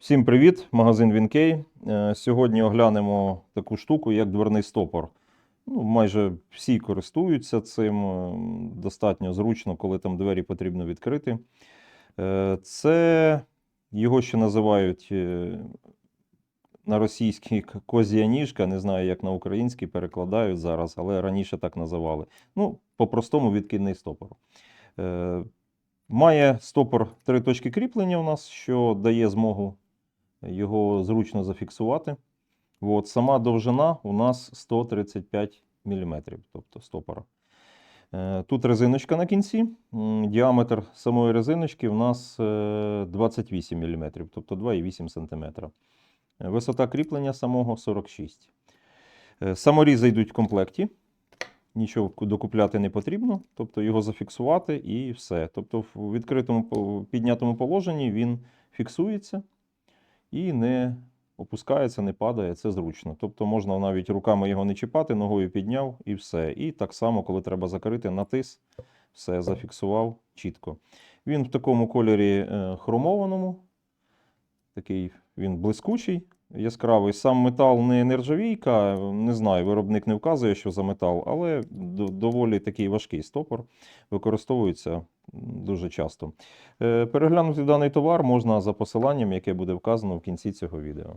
Всім привіт, магазин Вінкей. Е, Сьогодні оглянемо таку штуку, як дверний стопор. Ну, майже всі користуються цим. е, Достатньо зручно, коли там двері потрібно відкрити. Е, Це його ще називають на російській козія ніжка, не знаю, як на українській перекладають зараз, але раніше так називали. Ну, по-простому відкидний стопор. Має стопор три точки кріплення у нас, що дає змогу його зручно зафіксувати. От, сама довжина у нас 135 мм, тобто стопора. Е, Тут резиночка на кінці. Діаметр самої резиночки у нас е, 28 мм, тобто 2,8 см. Е, Висота кріплення самого 46 Е, Саморізи йдуть в комплекті. Нічого докупляти не потрібно, тобто його зафіксувати і все. Тобто в відкритому піднятому положенні він фіксується і не опускається, не падає, це зручно. Тобто можна навіть руками його не чіпати, ногою підняв і все. І так само, коли треба закрити, натис, все зафіксував чітко. Він в такому кольорі е, хромованому, такий він блискучий, яскравий. Сам метал не нержавійка, не знаю, виробник не вказує, що за метал, але доволі такий важкий стопор, використовується дуже часто. Е, Переглянути даний товар можна за посиланням, яке буде вказано в кінці цього відео.